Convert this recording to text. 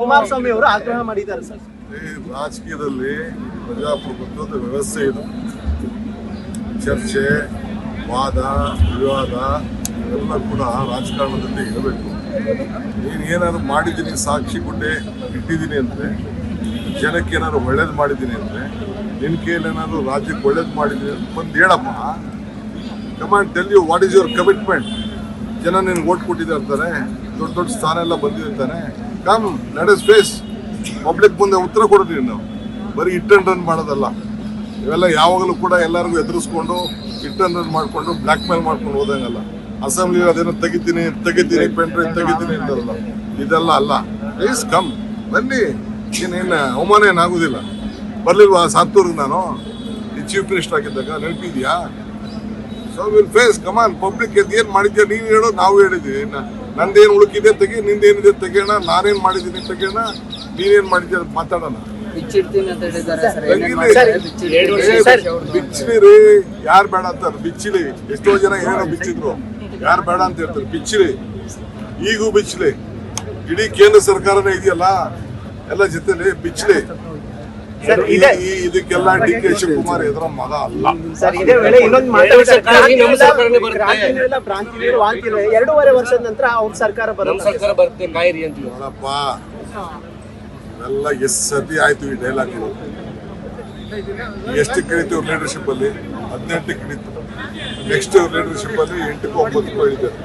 ಕುಮಾರಸ್ವಾಮಿ ಅವರು ಆಗ್ರಹ ಮಾಡಿದ್ದಾರೆ ಸರ್. ಈ ರಾಜಕೀಯದಲ್ಲಿ ಪ್ರಜಾಪ್ರಭುತ್ವದ ವ್ಯವಸ್ಥೆ ಇದು. ಚರ್ಚೆ ವಾದ ವಿವಾದ ಎಲ್ಲ ಕೂಡ ರಾಜಕಾರಣದಲ್ಲಿ ಇರಬೇಕು. ನೀನು ಏನಾದ್ರು ಮಾಡಿದ್ದೀನಿ ಸಾಕ್ಷಿ ಗುಡ್ಡೆ ಇಟ್ಟಿದ್ದೀನಿ ಅಂದರೆ ಜನಕ್ಕೆ ಏನಾದ್ರು ಒಳ್ಳೇದು ಮಾಡಿದ್ದೀನಿ ಅಂದರೆ ನಿನ್ನ ಕೈಯಲ್ಲಿ ಏನಾದ್ರು ರಾಜ್ಯಕ್ಕೆ ಒಳ್ಳೇದು ಮಾಡಿದ್ದೀನಿ ಅಂತ ಬಂದು ಹೇಳಮ್ಮ. Command tell you what is your commitment ಜನ ನಿನ್ ಓಟ್ ಕೊಟ್ಟಿದ್ದೆ ಅಂತಾನೆ, ದೊಡ್ಡ ದೊಡ್ಡ ಸ್ಥಾನ ಎಲ್ಲ ಅಂತಾನೆ. ಕಮ್ ನಡೆಸ್ ಫೇಸ್ ಪಬ್ಲಿಕ್ ಮುಂದೆ ಉತ್ತರ ಕೊಡ್ತೀವಿ ನಾವು. ಬರೀ ಇಟ್ ಅಂಡ್ ರನ್ ಮಾಡೋದಲ್ಲ. ಇವೆಲ್ಲ ಯಾವಾಗಲೂ ಕೂಡ ಎಲ್ಲರಿಗೂ ಎದುರಿಸ್ಕೊಂಡು ಇಟ್ ಅಂಡ್ ರನ್ ಮಾಡಿಕೊಂಡು ಬ್ಲ್ಯಾಕ್ ಮೇಲ್ ಮಾಡ್ಕೊಂಡು ಹೋದಂಗಲ್ಲ. ಅಸೆಂಬ್ಲಿ ಅದೇನೋ ತೆಗಿತೀನಿ ತೆಗಿತೀನಿ ಪೆನ್ ಡ್ರೈವ್ ತೆಗಿತೀನಿ ಅಂತಾರಲ್ಲ. ಇದೆಲ್ಲ ಅಲ್ಲ. ಪ್ಲೀಸ್ ಕಮ್ ಬನ್ನಿ. ಏನೇನು ಅವಮಾನ ಏನಾಗೋದಿಲ್ಲ ಬರ್ಲಿಲ್ವಾ ಸಾತ್ತೂರ್ಗೆ ನಾನು? ಚೀಫ್ ಮಿನಿಸ್ಟರ್ ಆಗಿದ್ದಾಗ ನೆನಪಿದ್ಯಾ? So will face common public ಏನ್ ಮಾಡಿದ್ಯಾ? ನೀನ್ ಹೇಳೋ ನಾವು ಹೇಳಿದ್ವಿ. ನ- ನಂದೇನ್ ಉಳುಕಿದೆ ತೆಗಿ ನಿಂದೇನಿದೆ ತೆಗೋಣ ನಾನೇನ್ ಮಾಡಿದ್ದೀನಿ ತೆಗೋಣ ನೀನೇನ್ ಮಾಡಿದ್ಯಾ ಮಾತಾಡೋಣ. ಬಿಚ್ಚಿಡ್ತೀನಿ ಅಂತ ಹೇಳಿದ್ದಾರೆ ಸರ್. ತೆಗೀಲಿ. ಏನೇನ್ ಮಾಡ್ತಾರೆ? ಬಿಚ್ಚಿಡ್ತೀನಿ. ಏ, ಬಿಚ್ಚಿಲಿ ರೀ ಯಾರು ಬೇಡ ಅಂತಾರೆ ಬಿಚ್ಚಿಲಿ. ಎಷ್ಟೋ ಜನ ಏನೇನೋ ಬಿಚ್ಚಿದ್ರು. ಯಾರು ಬೇಡ ಅಂತ ಹೇಳ್ತಾರೆ. ಬಿಚ್ಚಿಲಿ ಈಗೂ ಬಿಚ್ಚಿಲಿ. ಇಡೀ ಕೇಂದ್ರ ಸರ್ಕಾರನೇ ಇದೆಯಲ್ಲ? ಎಲ್ಲ ಜೊತೆಲಿ ಬಿಚ್ಚಿಲಿ. ಇದಕ್ಕೆಲ್ಲ ಡಿ ಕೆ ಶಿವಕುಮಾರ್ ಇದರ ಮಗ ಅಲ್ಲ. ಸರ್ ಇದೇ ವೇಳೆ ಇನ್ನೊಂದು ವಾಂತಿರು ಎರಡೂವರೆ ವರ್ಷದ ನಂತರ ಅವ್ರ ಸರ್ಕಾರ ಸರ್ಕಾರ ಬರುತ್ತೆ ಕಾಯಿರಿ ಅಂತೀವಿ ನೋಡಪ್ಪ. ಎಲ್ಲ ಎಷ್ಟು ಸತಿ ಆಯ್ತು ಈ ಡೈಲಾಗ್ ಎಷ್ಟು ಕಡಿತು ಲೀಡರ್ಶಿಪ್ ಅಲ್ಲಿ? ಹದಿನೆಂಟು ಕಡಿತು ನೆಕ್ಸ್ಟ್ ಲೀಡರ್ಶಿಪ್ ಅಲ್ಲಿ ಎಂಟಕ್ಕೂ ಒಂಬತ್ತಕ್ಕೂ ಹೇಳಿದ್ದಾರೆ.